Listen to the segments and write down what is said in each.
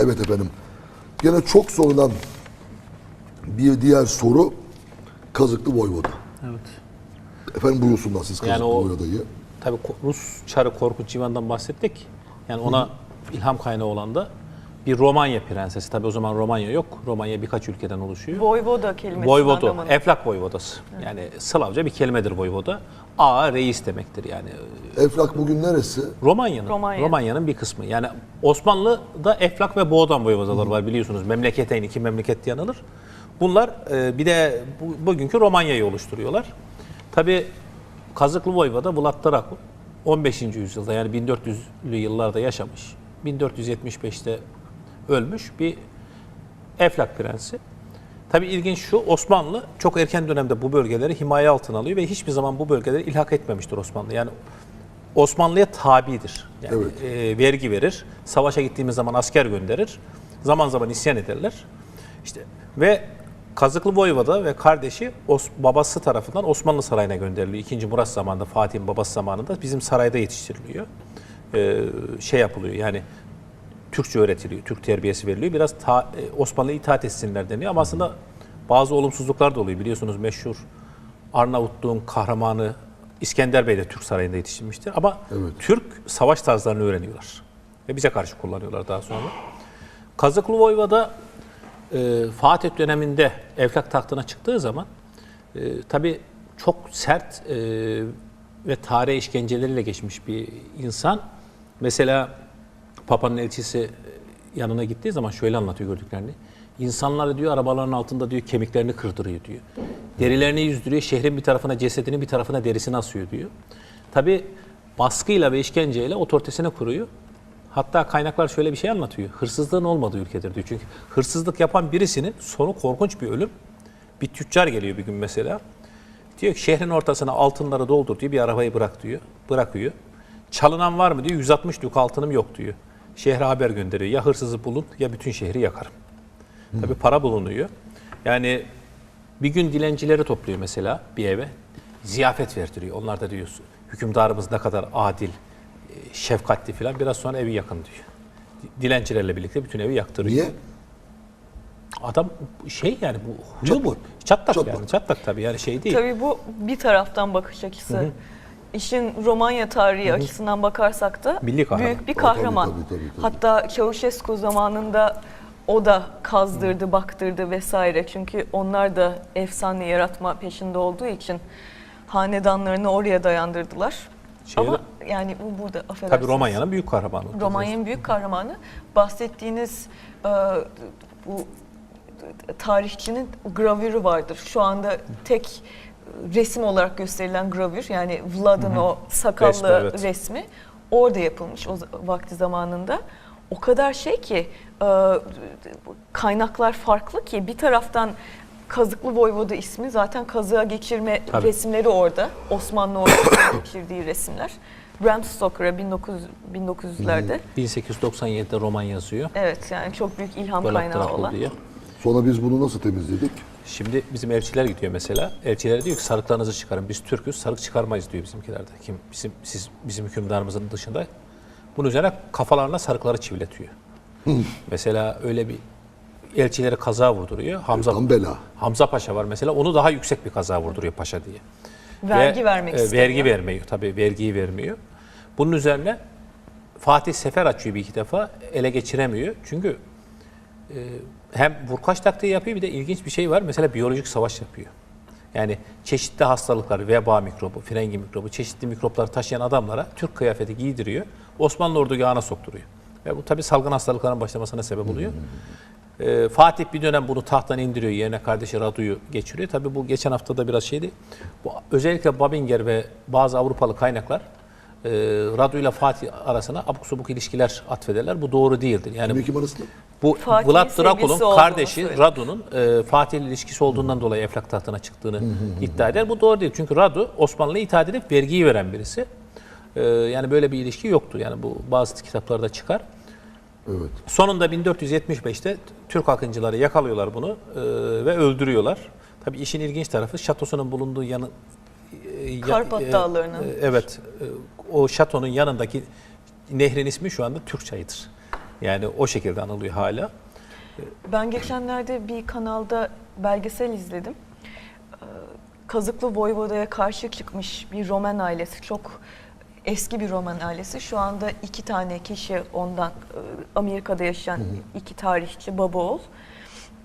Evet efendim. Gene çok sorulan bir diğer soru Kazıklı Voyvoda. Evet. Efendim buyursunlar siz Kazıklı Yani o- Voyvoda'yı. Tabii Rus Çarı Korkunç Civan'dan bahsettik. Yani ona ilham kaynağı olan da bir Romanya prensesi. Tabii o zaman Romanya yok. Romanya birkaç ülkeden oluşuyor. Voyvoda kelimesi Voyvoda, anlamında. Eflak Voyvodası. Yani Slavca bir kelimedir Voyvoda. A reis demektir yani. Eflak bugün neresi? Romanya'nın Romanya. Romanya'nın bir kısmı. Yani Osmanlı'da Eflak ve Boğdan voyvodaları var biliyorsunuz. Memleketeyn iki memleket diye anılır. Bunlar e, bir de bu- bugünkü Romanya'yı oluşturuyorlar. Tabi Kazıklı Voyvoda Vlad Dracul 15. yüzyılda yani 1400'lü yıllarda yaşamış. 1475'te ölmüş bir Eflak prensi. Tabii ilginç şu Osmanlı çok erken dönemde bu bölgeleri himaye altına alıyor ve hiçbir zaman bu bölgeleri ilhak etmemiştir Osmanlı. Yani Osmanlı'ya tabidir. Yani Evet. e, vergi verir. Savaşa gittiğimiz zaman asker gönderir. Zaman zaman isyan ederler. İşte ve Kazıklı Voyvoda ve kardeşi Os- babası tarafından Osmanlı Sarayı'na gönderiliyor. İkinci Murat zamanında, Fatih'in babası zamanında bizim sarayda yetiştiriliyor. E, şey yapılıyor yani Türkçe öğretiliyor, Türk terbiyesi veriliyor. Biraz ta, e, Osmanlı'ya itaat etsinler deniyor ama aslında bazı olumsuzluklar da oluyor. Biliyorsunuz meşhur Arnavutluğun kahramanı İskender Bey de Türk sarayında yetiştirmiştir. Ama Evet. Türk savaş tarzlarını öğreniyorlar. Ve bize karşı kullanıyorlar daha sonra. Kazıklı Voyvoda e, Fatih döneminde Evlak tahtına çıktığı zaman e, tabii çok sert e, ve tarih işkenceleriyle geçmiş bir insan. Mesela Papa'nın elçisi e, yanına gittiği zaman şöyle anlatıyor gördüklerini. İnsanları diyor arabaların altında diyor kemiklerini kırdırıyor diyor. Derilerini yüzdürüyor, şehrin bir tarafına cesedini bir tarafına derisini asıyor diyor. Tabi baskıyla ve işkenceyle otoritesini kuruyor. Hatta kaynaklar şöyle bir şey anlatıyor. Hırsızlığın olmadığı ülkedir diyor. Çünkü hırsızlık yapan birisinin sonu korkunç bir ölüm. Bir tüccar geliyor bir gün mesela. Diyor ki şehrin ortasına altınları doldur diyor bir arabayı bırak diyor. Bırakıyor. Çalınan var mı diyor 160 dük altınım yok diyor. Şehre haber gönderiyor. Ya hırsızı bulun ya bütün şehri yakarım. Tabii para bulunuyor. Yani bir gün dilencileri topluyor mesela bir eve. Ziyafet verdiriyor. Onlar da diyor hükümdarımız ne kadar adil, e, şefkatli falan. Biraz sonra evi yakın diyor. Dilencilerle birlikte bütün evi yaktırıyor. Niye? Adam şey yani bu huyu bu. Çatlak, Çatlak. yani. Çatlak tabii yani şey değil. Tabii bu bir taraftan bakış açısı. İşin Romanya tarihi açısından bakarsak da Milli kahraman. büyük bir kahraman. tabii, tabii, tabii. Hatta Ceausescu zamanında o da kazdırdı, baktırdı vesaire. Çünkü onlar da efsane yaratma peşinde olduğu için hanedanlarını oraya dayandırdılar. Şeyde- Ama yani bu burada affedersiniz. Tabii Romanya'nın büyük kahramanı. Romanya'nın büyük kahramanı. Bahsettiğiniz e, bu tarihçinin gravürü vardır. Şu anda tek resim olarak gösterilen gravür yani Vlad'ın o sakallı Resmi, evet. resmi orada yapılmış o vakti zamanında. O kadar şey ki e, kaynaklar farklı ki bir taraftan Kazıklı Voyvoda ismi zaten kazığa geçirme Tabii. resimleri orada. Osmanlı orada geçirdiği resimler. Bram Stoker'a 1900 1900'lerde. 1897'de roman yazıyor. Evet yani çok büyük ilham Böyle kaynağı olan. diye. Sonra biz bunu nasıl temizledik? Şimdi bizim elçiler gidiyor mesela. Elçiler diyor ki sarıklarınızı çıkarın. Biz Türk'üz, sarık çıkarmayız diyor bizimkilerde. Kim bizim siz bizim hükümdarımızın dışında. Bunun üzerine kafalarına sarıkları çiviletiyor. mesela öyle bir elçileri kaza vurduruyor. Hamza Tam bela. Hamza Paşa var mesela. Onu daha yüksek bir kaza vurduruyor paşa diye. Vergi Ve, vermek e, istemiyor. Vergi vermiyor tabii vergiyi vermiyor. Bunun üzerine Fatih sefer açıyor bir iki defa ele geçiremiyor. Çünkü hem vurkaç taktiği yapıyor bir de ilginç bir şey var. Mesela biyolojik savaş yapıyor. Yani çeşitli hastalıklar, veba mikrobu, frengi mikrobu, çeşitli mikropları taşıyan adamlara Türk kıyafeti giydiriyor. Osmanlı ordugahına sokturuyor. Ve bu tabii salgın hastalıkların başlamasına sebep oluyor. Ee, Fatih bir dönem bunu tahttan indiriyor. Yerine kardeşi Radu'yu geçiriyor. Tabii bu geçen hafta da biraz şeydi. Bu, özellikle Babinger ve bazı Avrupalı kaynaklar e, Radu ile Fatih arasına abuk subuk ilişkiler atfederler. Bu doğru değildir. Yani Kim kim arasında? bu Fatih'in Vlad sevgilisi Drakul'un olduğunu kardeşi söylüyor. Radu'nun e, Fatih ile ilişkisi olduğundan dolayı Eflak tahtına çıktığını iddia eder. Bu doğru değil. Çünkü Radu Osmanlı'ya itaat edip vergiyi veren birisi. E, yani böyle bir ilişki yoktu. Yani bu bazı kitaplarda çıkar. Evet. Sonunda 1475'te Türk akıncıları yakalıyorlar bunu e, ve öldürüyorlar. Tabii işin ilginç tarafı şatosunun bulunduğu yanı e, ya- Karpat e, Dağları'nın. e, evet. e, o şatonun yanındaki nehrin ismi şu anda Türk çayıdır. Yani o şekilde anılıyor hala. Ben geçenlerde bir kanalda belgesel izledim. Ee, Kazıklı Voyvoda'ya karşı çıkmış bir Roman ailesi. Çok eski bir Roman ailesi. Şu anda iki tane kişi ondan e, Amerika'da yaşayan iki tarihçi baba oğul.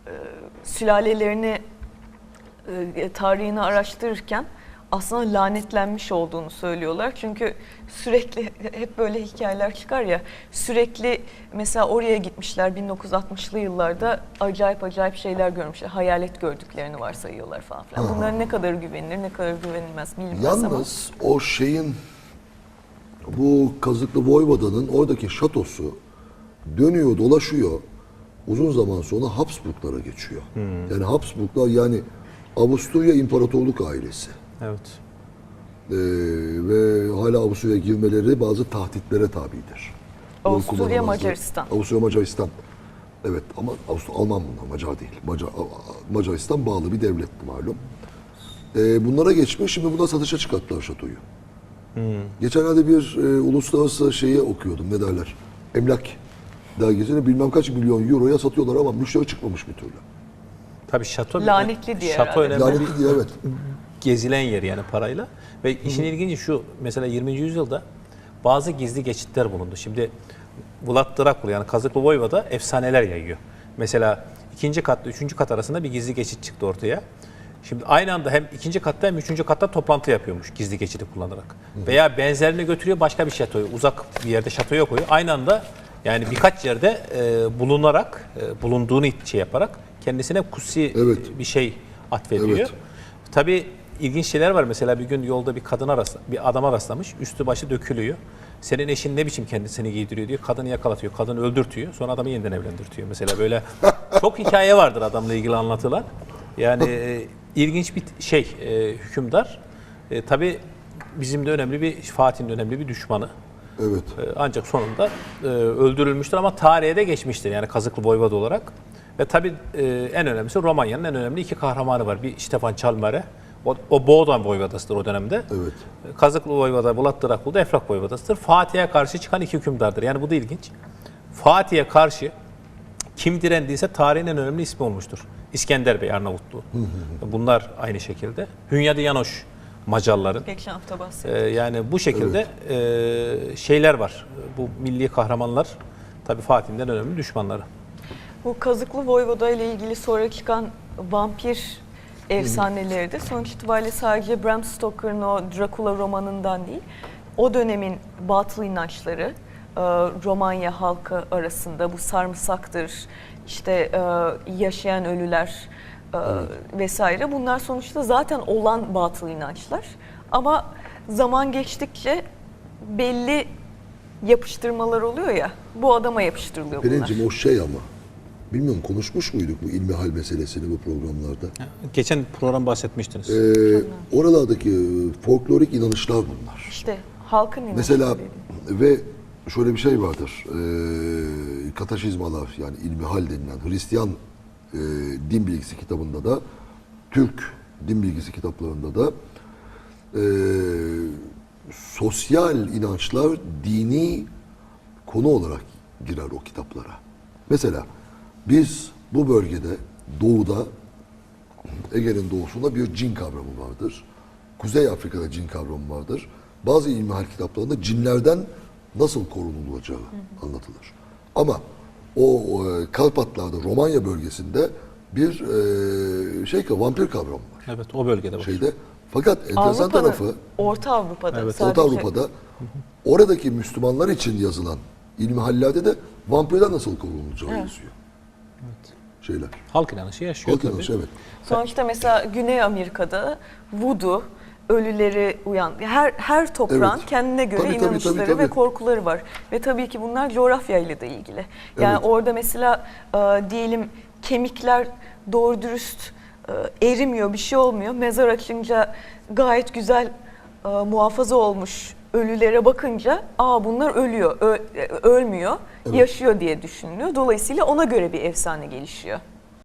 Ee, Sülalelerini e, tarihini araştırırken aslında lanetlenmiş olduğunu söylüyorlar. Çünkü sürekli hep böyle hikayeler çıkar ya sürekli mesela oraya gitmişler 1960'lı yıllarda acayip acayip şeyler görmüşler. Hayalet gördüklerini varsayıyorlar falan filan. Bunların ne kadar güvenilir ne kadar güvenilmez bilinmez ama. Yalnız o şeyin bu Kazıklı Voyvoda'nın oradaki şatosu dönüyor dolaşıyor. Uzun zaman sonra Habsburglara geçiyor. Yani Habsburglar yani Avusturya İmparatorluk ailesi. Evet. Ee, ve hala Avusturya'ya girmeleri bazı tahditlere tabidir. Avusturya. Macaristan. Avusturya Macaristan. Evet ama Avusturya Alman bunlar Macar değil. Macar, Macaristan bağlı bir devletti malum. Ee, bunlara geçmiş şimdi buna satışa çıkarttılar şatoyu. Geçenlerde bir e, uluslararası şeyi okuyordum ne derler. Emlak dergisini bilmem kaç milyon euroya satıyorlar ama müşteri çıkmamış bir türlü. Tabii şato Lanetli diye şato herhalde. Lanetli diye evet. Gezilen yer yani parayla. Ve işin ilginci şu mesela 20. yüzyılda bazı gizli geçitler bulundu. Şimdi Vlad Dracula yani Kazıklı Voyvoda efsaneler yayıyor. Mesela ikinci katla üçüncü kat arasında bir gizli geçit çıktı ortaya. Şimdi aynı anda hem ikinci katta hem üçüncü katta toplantı yapıyormuş gizli geçidi kullanarak. Veya benzerini götürüyor başka bir şatoya, uzak bir yerde şatoya koyuyor. Aynı anda yani birkaç yerde e, bulunarak, e, bulunduğunu şey yaparak kendisine kutsi Evet. bir şey atfediyor. Evet. Tabii ilginç şeyler var. Mesela bir gün yolda bir kadına rastla, bir adama rastlamış. Üstü başı dökülüyor. Senin eşin ne biçim kendisini giydiriyor diyor. Kadını yakalatıyor. Kadını öldürtüyor. Sonra adamı yeniden evlendirtiyor. Mesela böyle çok hikaye vardır adamla ilgili anlatılan. Yani e, ilginç bir şey e, hükümdar. E, tabii bizim de önemli bir Fatih'in de önemli bir düşmanı. Evet. E, Ancak sonunda e, öldürülmüştür ama tarihe de geçmiştir yani Kazıklı Voyvoda olarak. Ve tabii e, en önemlisi Romanya'nın en önemli iki kahramanı var. Bir Stefan Çalmare, o, o Boğdan Voyvodası'dır o dönemde. Evet. Kazıklı Voyvoda, Bulat Drakul da Efrak Voyvodası'dır. Fatih'e karşı çıkan iki hükümdardır. Yani bu da ilginç. Fatih'e karşı kim direndiyse tarihin en önemli ismi olmuştur. İskender Bey Arnavutlu. Bunlar aynı şekilde. Hünyadı Yanoş Macarların. Geçen hafta bahsettim. Ee, yani bu şekilde e, şeyler var. Bu milli kahramanlar tabii Fatih'in önemli düşmanları. Bu Kazıklı Voyvoda ile ilgili sonra çıkan vampir efsaneleri de sonuç itibariyle sadece Bram Stoker'ın o Dracula romanından değil, o dönemin batıl inançları e, Romanya halkı arasında bu sarımsaktır, işte e, yaşayan ölüler e, vesaire bunlar sonuçta zaten olan batıl inançlar. Ama zaman geçtikçe belli yapıştırmalar oluyor ya, bu adama yapıştırılıyor bunlar. Pelin'cim o şey ama bilmiyorum konuşmuş muyduk bu ilmihal meselesini bu programlarda? Geçen program bahsetmiştiniz. Ee, oralardaki e, folklorik inanışlar bunlar. İşte halkın inançları Mesela ve şöyle bir şey vardır. E, kataşizmalar yani ilmihal denilen Hristiyan e, din bilgisi kitabında da Türk din bilgisi kitaplarında da e, sosyal inançlar dini konu olarak girer o kitaplara. Mesela biz bu bölgede doğuda Ege'nin doğusunda bir cin kavramı vardır. Kuzey Afrika'da cin kavramı vardır. Bazı ilmihal kitaplarında cinlerden nasıl korunulacağı anlatılır. Ama o e, Karpatlarda, Romanya bölgesinde bir e, şey vampir kavramı var. Evet o bölgede var. Şeyde. Fakat enteresan Avrupa'da, tarafı Orta Avrupa'da Evet. sadece. Orta Avrupa'da oradaki Müslümanlar için yazılan ilmihallerde de vampirden nasıl korunulacağı yazıyor. Şeyler. Halk inanışı yaşıyor Halk tabii. inanışı evet. Sonuçta mesela Güney Amerika'da voodoo ölüleri uyan her her toprağın Evet. kendine göre Tabii, tabii, inanışları tabii, tabii. ve korkuları var ve tabii ki bunlar coğrafyayla da ilgili. Yani Evet. orada mesela e, diyelim kemikler doğru dürüst e, erimiyor, bir şey olmuyor. Mezar açınca gayet güzel e, muhafaza olmuş ölülere bakınca aa bunlar ölüyor, ö- e, ölmüyor, yaşıyor diye düşünülüyor. Dolayısıyla ona göre bir efsane gelişiyor.